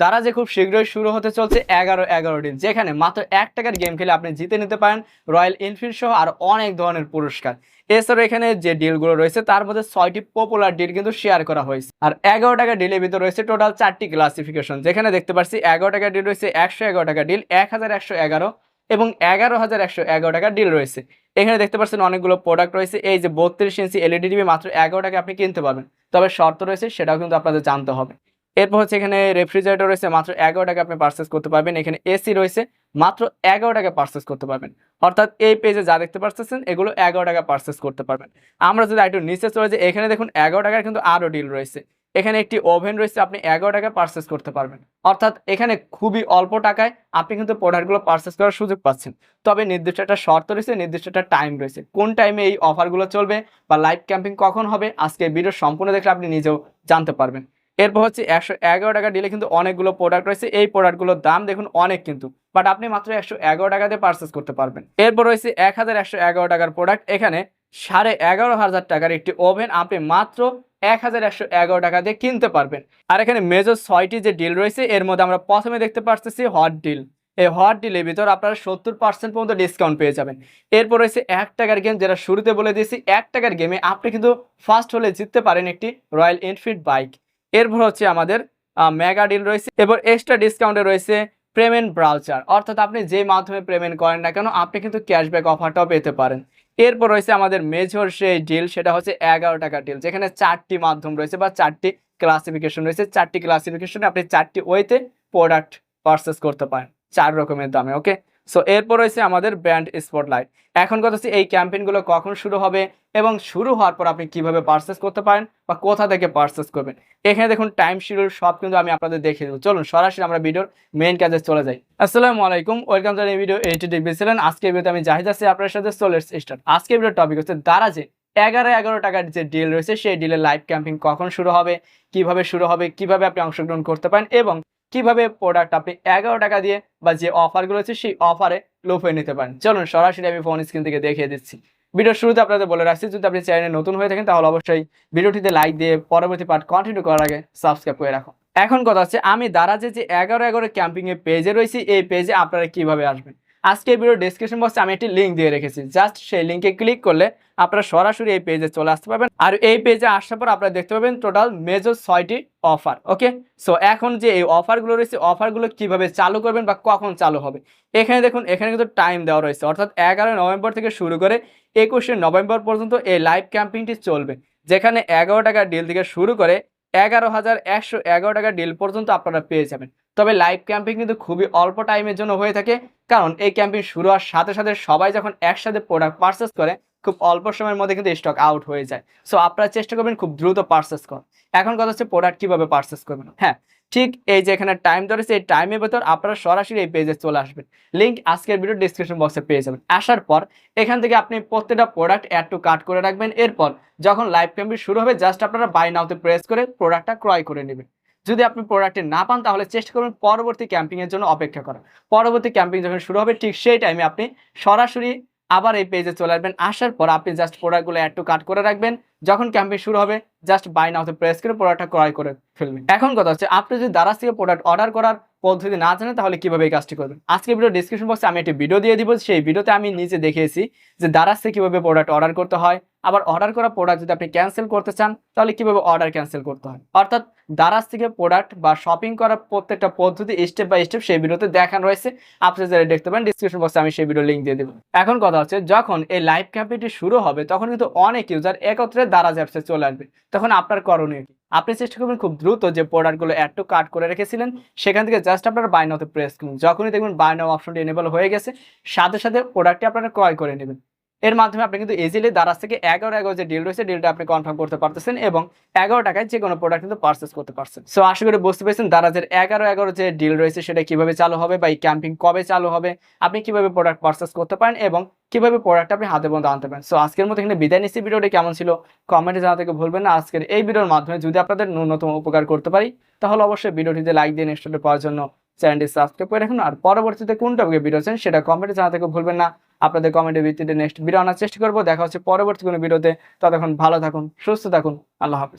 দ্বারা যে খুব শীঘ্রই শুরু হতে চলছে এগারো এগারো দিন, যেখানে মাত্র এক টাকার গেম খেলে আপনি জিতে নিতে পারেন রয়্যাল এনফিল্ড সহ আর অনেক ধরনের পুরস্কার। এছাড়াও এখানে যে ডিলগুলো রয়েছে, তার মধ্যে ছয়টি পপুলার ডিল কিন্তু শেয়ার করা হয়েছে। আর এগারো টাকা ডিলের ভিতরে রয়েছে টোটাল চারটি ক্লাসিফিকেশন যেখানে দেখতে পাচ্ছি এগারো টাকা ডিল রয়েছে একশো এগারো টাকা ডিল এক হাজার একশো এগারো এবং এগারো হাজার একশো এগারো টাকা ডিল রয়েছে। এখানে দেখতে পাচ্ছেন অনেকগুলো প্রোডাক্ট রয়েছে, এই যে বত্রিশ ইঞ্চি এলইডি টিভি মাত্র এগারো টাকা আপনি কিনতে পারবেন। তবে শর্ত রয়েছে, সেটাও কিন্তু আপনাদের জানতে হবে। এরপর হচ্ছে এখানে রেফ্রিজারেটর রয়েছে, মাত্র এগারো টাকা আপনি পারচেস করতে পারবেন। এখানে এসি রয়েছে, মাত্র এগারো টাকা পারচেস করতে পারবেন। অর্থাৎ এই পেজে যা দেখতে পাচ্ছেন এগুলো এগারো টাকা পারচেস করতে পারবেন। আমরা যদি একটু নিচে চলে যাই, এখানে দেখুন এগারো টাকার কিন্তু আরও ডিল রয়েছে। এখানে একটি ওভেন রয়েছে, আপনি এগারো টাকা পারচেস করতে পারবেন। অর্থাৎ এখানে খুবই অল্প টাকায় আপনি কিন্তু প্রোডাক্টগুলো পারচেস করার সুযোগ পাচ্ছেন। তবে নির্দিষ্ট একটা শর্ত রয়েছে, নির্দিষ্ট একটা টাইম রয়েছে। কোন টাইমে এই অফারগুলো চলবে বা লাইভ ক্যাম্পিং কখন হবে আজকে ভিডিও সম্পূর্ণ দেখলে আপনি নিজেও জানতে পারবেন। এরপর হচ্ছে একশো এগারো টাকা ডিলে কিন্তু অনেকগুলো প্রোডাক্ট রয়েছে। এই প্রোডাক্টগুলোর দাম দেখুন অনেক কিন্তু বাট আপনি মাত্র একশো এগারো টাকাতে পারচেস করতে পারবেন। এরপর রয়েছে এক হাজার একশো এগারো টাকার প্রোডাক্ট এখানে সাড়ে এগারো হাজার টাকার একটি ওভেন আপনি মাত্র এক হাজার একশো এগারো টাকা দিয়ে কিনতে পারবেন। আর এখানে মেজর ছয়টি যে ডিল রয়েছে, এর মধ্যে আমরা প্রথমে দেখতে পারতেছি হট ডিল এই হট ডিলের ভিতর আপনারা সত্তর পার্সেন্ট পর্যন্ত ডিসকাউন্ট পেয়ে যাবেন। এরপর রয়েছে এক টাকার গেম যেটা শুরুতে বলে দিয়েছি, এক টাকার গেমে আপনি কিন্তু ফার্স্ট হলে জিততে পারেন একটি রয়্যাল এনফিল্ড বাইক এরপর হচ্ছে আমাদের মেগা ডিল রয়েছে এবার এক্সট্রা ডিসকাউন্টে রয়েছে পেমেন্ট ব্রাউচার অর্থাৎ আপনি যে মাধ্যমে পেমেন্ট করেন না কেন, আপনি কিন্তু ক্যাশব্যাক অফারটাও পেতে পারেন। এরপর রয়েছে আমাদের মেজর সেই ডিল সেটা হচ্ছে এগারো টাকা ডিল যেখানে চারটি মাধ্যম রয়েছে বা চারটি ক্লাসিফিকেশন রয়েছে। চারটি ক্লাসিফিকেশনে আপনি চারটি ওয়েতে প্রোডাক্ট পারচেস করতে পারেন, চার রকমের দামে ওকে সো এরপর রয়েছে আমাদের ব্র্যান্ড স্পটলাইট এখন কথা হচ্ছে এই ক্যাম্পেইনগুলো কখন শুরু হবে এবং শুরু হওয়ার পর আপনি কীভাবে পারচেস করতে পারেন বা কোথা থেকে পারচেস করবেন। এখানে দেখুন টাইম শিডিউল সব কিন্তু আমি আপনাদের দেখিয়ে দেবো। চলুন সরাসরি আমরা ভিডিওর মেইন কাজে চলে যাই। আসসালামু আলাইকুম ওয়েলকাম টু এই ভিডিও এইটি ডিগ্রি ছিলেন আজকে ভিডিওতে আমি জাহিদ আছি, আপনার সাথে চলে স্টার্ট আজকে ভিডিওর টপিক হচ্ছে দারাজে এগারো এগারো টাকার যে ডিল রয়েছে, সেই ডিলের লাইভ ক্যাম্পিং কখন শুরু হবে, কীভাবে শুরু হবে, কীভাবে আপনি অংশগ্রহণ করতে পারেন এবং কীভাবে প্রোডাক্ট আপনি এগারো টাকা দিয়ে বা যে অফারগুলো আছে, সেই অফারে লোফে নিতে পারেন। চলুন, সরাসরি আমি ফোন স্ক্রিন থেকে দেখিয়ে দিচ্ছি। ভিডিওর শুরুতে আপনাদের বলে রাখছি, যদি আপনি চ্যানেলে নতুন হয়ে থাকেন, তাহলে অবশ্যই ভিডিওটিতে লাইক দিয়ে পরবর্তী পার্ট কন্টিনিউ করার আগে সাবস্ক্রাইব করে রাখুন। এখন কথা হচ্ছে, আমি দারাজে যে এগারো এগারো ক্যাম্পিংয়ের পেজে রয়েছি, এই পেজে আপনারা কীভাবে আসবেন? আজকে ভিডিও ডিসক্রিপশন বক্সে আমি একটি লিঙ্ক দিয়ে রেখেছি। জাস্ট সেই লিঙ্কে ক্লিক করলে আপনারা সরাসরি এই পেজে চলে আসতে পারবেন। আর এই পেজে আসার পর আপনারা দেখতে পাবেন টোটাল মেজর ছয়টি অফার ওকে সো এখন যে এই অফারগুলো রয়েছে অফারগুলো কীভাবে চালু করবেন বা কখন চালু হবে? এখানে দেখুন, এখানে কিন্তু টাইম দেওয়া রয়েছে। অর্থাৎ এগারো নভেম্বর থেকে শুরু করে একুশে নভেম্বর পর্যন্ত এই লাইভ ক্যাম্পিংটি চলবে। যেখানে এগারো টাকার ডিল থেকে শুরু করে এগারো হাজার একশো এগারো টাকার ডিল পর্যন্ত আপনারা পেয়ে যাবেন। তবে লাইভ ক্যাম্পিং কিন্তু খুবই অল্প টাইমের জন্য হয়ে থাকে। কারণ এই ক্যাম্পিং শুরু হওয়ার সাথে সাথে সবাই যখন একসাথে প্রোডাক্ট পারচেস করে, খুব অল্প সময়ের মধ্যে কিন্তু স্টক আউট হয়ে যায়। সো আপনারা চেষ্টা করবেন খুব দ্রুত পারচেস কর এখন কথা হচ্ছে প্রোডাক্ট কীভাবে পারচেস করবেন? হ্যাঁ ঠিক এই যে এখানে টাইম ধরেছে, এই টাইমের ভেতর আপনারা সরাসরি এই পেজে চলে আসবেন। লিঙ্ক আজকের ভিডিও ডিসক্রিপশন বক্সে পেয়ে যাবেন। আসার পর এখান থেকে আপনি প্রত্যেকটা প্রোডাক্ট অ্যাড টু কাট করে রাখবেন। এরপর যখন লাইভ ক্যাম্পিং শুরু হবে জাস্ট আপনারা বাই নাওতে প্রেস করে প্রোডাক্টটা ক্রয় করে নেবেন। যদি আপনি প্রোডাক্টে না পান, তাহলে চেষ্টা করবেন পরবর্তী ক্যাম্পিংয়ের জন্য অপেক্ষা করা পরবর্তী ক্যাম্পিং যখন শুরু হবে, ঠিক সেই টাইমে আপনি সরাসরি আবার এই পেজে চলে আসবেন। আসার পর আপনি জাস্ট প্রোডাক্টগুলো অ্যাড কাট করে রাখবেন। যখন ক্যাম্পিং শুরু হবে জাস্ট বাই নাওতে প্রেস করে প্রোডাক্টটা ক্রয় করে ফেলবেন। এখন কথা হচ্ছে, আপনি যদি দারাজ থেকে প্রোডাক্ট অর্ডার করার পদ্ধতি না জানেন, তাহলে কীভাবে এই কাজটি করবেন? আজকে ভিডিও ডিসক্রিপশন বক্সে আমি একটি ভিডিও দিয়ে দিব। সেই ভিডিওতে আমি নিজে দেখিয়েছি যে দারাজ থেকে কীভাবে প্রোডাক্ট অর্ডার করতে হয় আবার অর্ডার করা প্রোডাক্ট যদি আপনি ক্যান্সেল করতে চান, তাহলে কীভাবে অর্ডার ক্যান্সেল করতে হয়? অর্থাৎ দারাজ থেকে প্রোডাক্ট বা শপিং করার প্রত্যেকটা পদ্ধতি স্টেপ বাই স্টেপ সেই ভিডিওতে দেখানো রয়েছে। আপনি যারা দেখতে পারেন ডিসক্রিপশন বক্সে আমি সেই ভিডিও লিঙ্ক দিয়ে দেবো। এখন কথা হচ্ছে, যখন এই লাইভ ক্যাম্পেইনটি শুরু হবে, তখন কিন্তু অনেক ইউজার একত্রে দারাজ অ্যাপসে চলে আসবে। তখন আপনার করণীয় আপনি চেষ্টা করবেন খুব দ্রুত যে প্রোডাক্টগুলো অ্যাড টু কাট করে রেখেছিলেন, সেখান থেকে জাস্ট আপনার বাই নাওতে প্রেস করুন। যখনই দেখবেন বাই নাও অপশনটি এনেবল হয়ে গেছে, সাথে সাথে প্রোডাক্টটি আপনারা ক্রয় করে নেবেন। এর মাধ্যমে আপনি কিন্তু ইজিলি দারাজ থেকে এগারো এগারো যে ডিল রয়েছে ডিলটা আপনি কনফার্ম করতে পারতেছেন এবং এগারো টাকায় যে কোনো প্রোডাক্ট কিন্তু পারচেস করতে পারছেন। সো আশা করি বুঝতে পেরেছেন দারাজের এগারো এগারো যে ডিল রয়েছে, সেটা কীভাবে চালু হবে বা এই ক্যাম্পিং কবে চালু হবে, আপনি কীভাবে প্রোডাক্ট পারচেস করতে পারেন এবং কীভাবে প্রোডাক্ট আপনি হাতে বন্ধ আনতে পারেন। সো আজকের মতো এখানে বিদায় নিচ্ছি। ভিডিওটি কেমন ছিল কমেন্টে জানাতে ভুলবেন না। আজকের এই ভিডিওর মাধ্যমে যদি আপনাদের ন্যূনতম উপকার করতে পারি, তাহলে অবশ্যই ভিডিওটিতে লাইক দিয়ে নেক্সট পাওয়ার জন্য চ্যানেলটি সাবস্ক্রাইব করে রাখুন। আর পরবর্তীতে কোন টপিকে ভিডিও চান সেটা কমেন্টে জানাতে ভুলবেন না। আপনাদের কমেন্টের ভিত্তিতে নেক্সট ভিডিও আনার চেষ্টা করব। দেখা হচ্ছে পরবর্তী কোনো ভিডিওতে ততক্ষণ ভালো থাকুন, সুস্থ থাকুন। আল্লাহ হাফিজ।